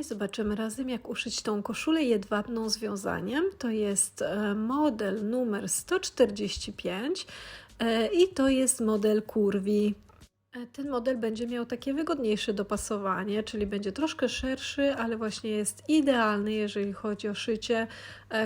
Dzisiaj zobaczymy razem, jak uszyć tą koszulę jedwabną z wiązaniem. To jest e, model numer 145 e, i to jest model kurwi. E, Ten model będzie miał takie wygodniejsze dopasowanie, czyli będzie troszkę szerszy, ale właśnie jest idealny, jeżeli chodzi o szycie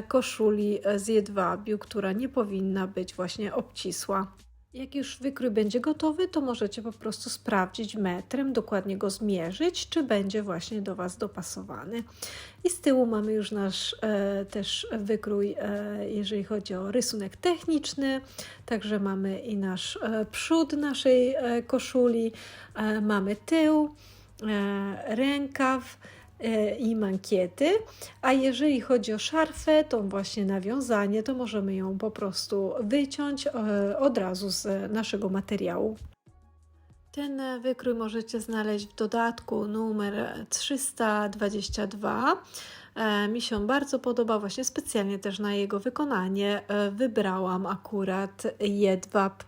koszuli z jedwabiu, która nie powinna być właśnie obcisła. Jak już wykrój będzie gotowy, to możecie po prostu sprawdzić metrem, dokładnie go zmierzyć, czy będzie właśnie do Was dopasowany. I z tyłu mamy już nasz e, też wykrój, e, jeżeli chodzi o rysunek techniczny. Także mamy i nasz e, przód naszej e, koszuli, e, mamy tył, e, rękaw i mankiety. A jeżeli chodzi o szarfę, to właśnie nawiązanie, to możemy ją po prostu wyciąć e, od razu z naszego materiału. Ten e, wykrój możecie znaleźć w dodatku numer 322. E, Mi się bardzo podoba, właśnie specjalnie też na jego wykonanie e, wybrałam akurat jedwab.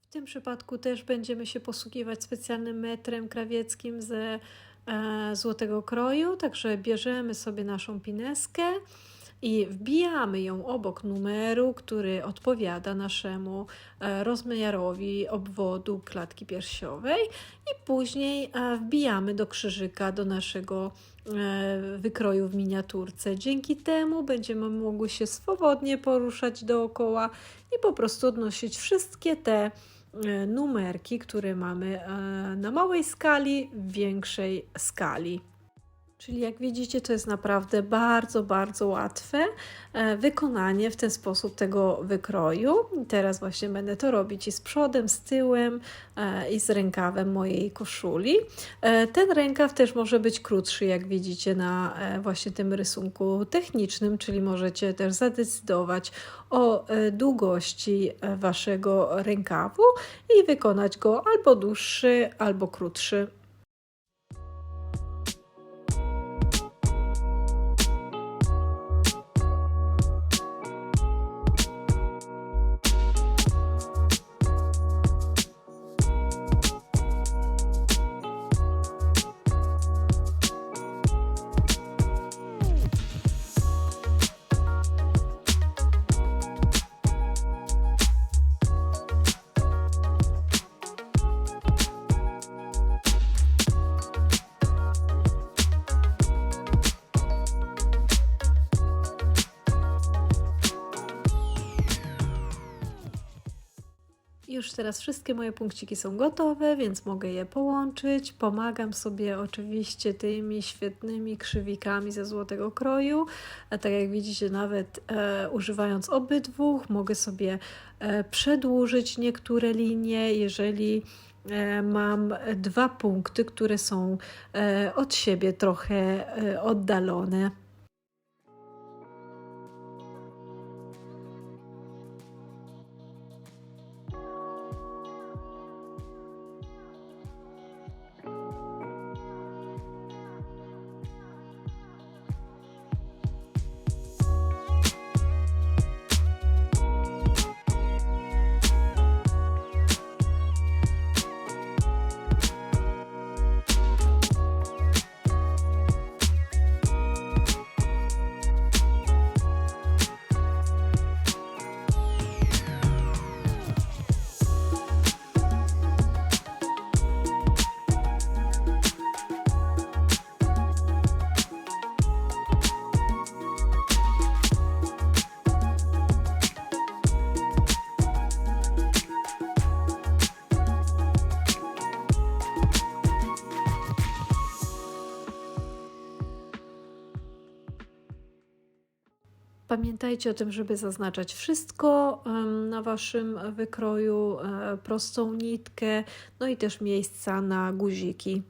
W tym przypadku też będziemy się posługiwać specjalnym metrem krawieckim e, złotego kroju, także bierzemy sobie naszą pineskę i wbijamy ją obok numeru, który odpowiada naszemu e, rozmiarowi obwodu klatki piersiowej i później e, wbijamy do krzyżyka do naszego e, wykroju w miniaturce. Dzięki temu będziemy mogły się swobodnie poruszać dookoła i po prostu odnosić wszystkie te e, numerki, które mamy e, na małej skali, w większej skali. Czyli jak widzicie, to jest naprawdę bardzo, bardzo łatwe e, wykonanie w ten sposób tego wykroju. Teraz właśnie będę to robić i z przodem, z tyłem e, i z rękawem mojej koszuli. E, Ten rękaw też może być krótszy, jak widzicie na właśnie tym rysunku technicznym, czyli możecie też zadecydować o długości waszego rękawu i wykonać go albo dłuższy, albo krótszy. Już teraz wszystkie moje punkciki są gotowe, więc mogę je połączyć. Pomagam sobie oczywiście tymi świetnymi krzywikami ze złotego kroju. A tak jak widzicie, nawet e, używając obydwu, mogę sobie e, przedłużyć niektóre linie, jeżeli e, mam dwa punkty, które są e, od siebie trochę e, oddalone. Pamiętajcie o tym, żeby zaznaczać wszystko na Waszym wykroju, e, prostą nitkę, no i też miejsca na guziki.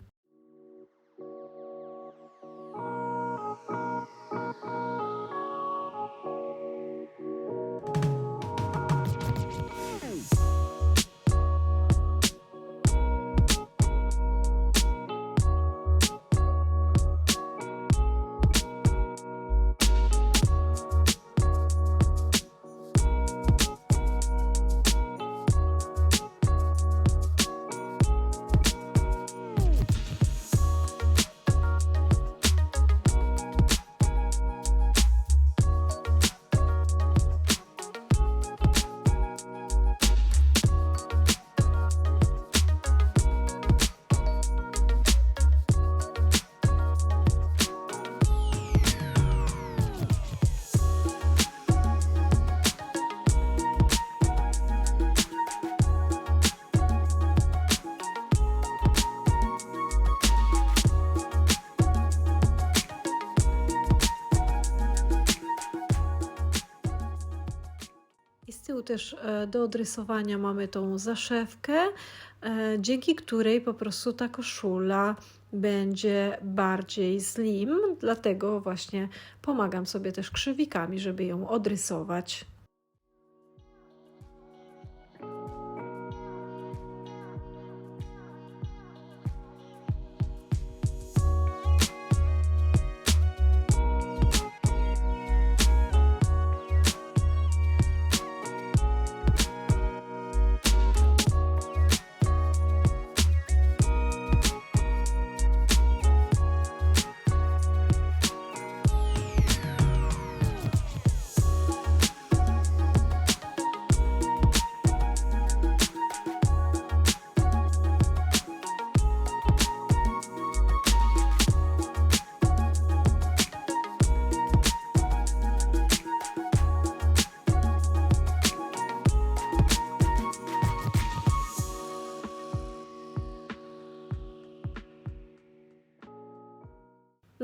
Też e, do odrysowania mamy tą zaszewkę, e, dzięki której po prostu ta koszula będzie bardziej slim, dlatego właśnie pomagam sobie też krzywikami, żeby ją odrysować.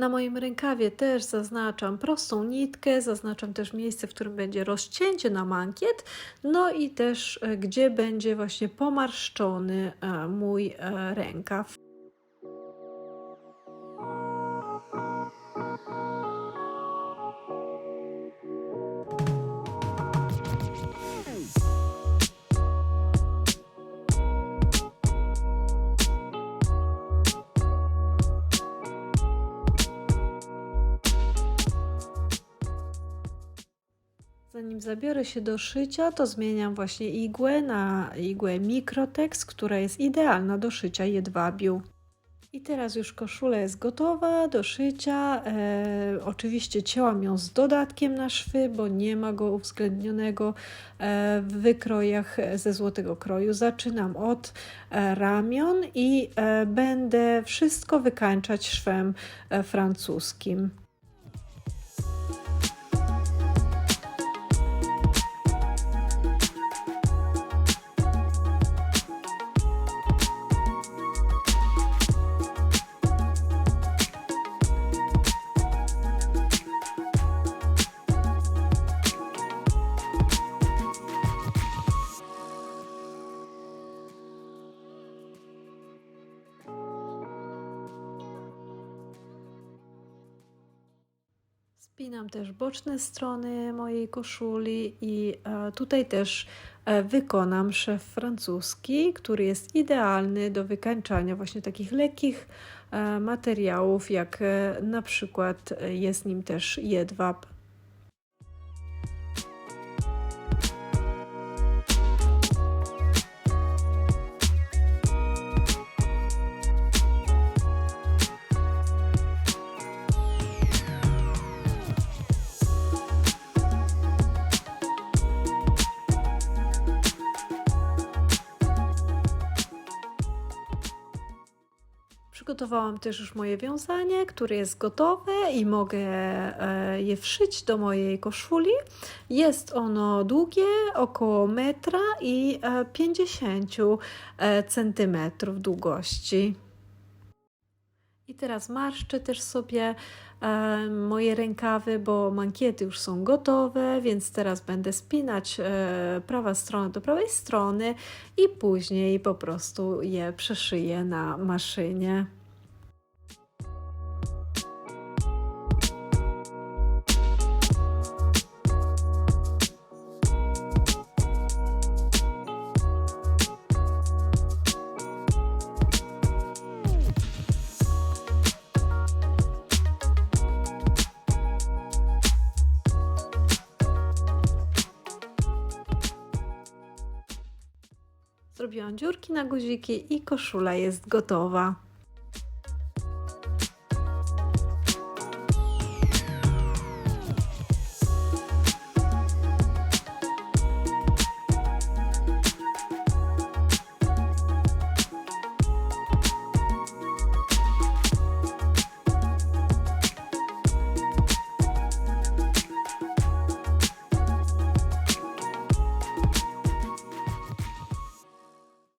Na moim rękawie też zaznaczam prostą nitkę, zaznaczam też miejsce, w którym będzie rozcięcie na mankiet, no i też e, gdzie będzie właśnie pomarszczony e, mój e, rękaw. Zanim zabiorę się do szycia, to zmieniam właśnie igłę na igłę Mikrotex, która jest idealna do szycia jedwabiu. I teraz już koszula jest gotowa do szycia. E, oczywiście cięłam ją z dodatkiem na szwy, bo nie ma go uwzględnionego e, w wykrojach ze złotego kroju. Zaczynam od e, ramion i e, będę wszystko wykańczać szwem francuskim. Spinam też boczne strony mojej koszuli i e, tutaj też e, wykonam szef francuski, który jest idealny do wykańczania właśnie takich lekkich e, materiałów, jak na przykład jest nim też jedwab. Przygotowałam też już moje wiązanie, które jest gotowe i mogę e, je wszyć do mojej koszuli. Jest ono długie, około metra i 50 e, centymetrów długości. I teraz marszczę też sobie e, moje rękawy, bo mankiety już są gotowe, więc teraz będę spinać e, prawa strona do prawej strony i później po prostu je przeszyję na maszynie. Zrobiłam dziurki na guziki i koszula jest gotowa.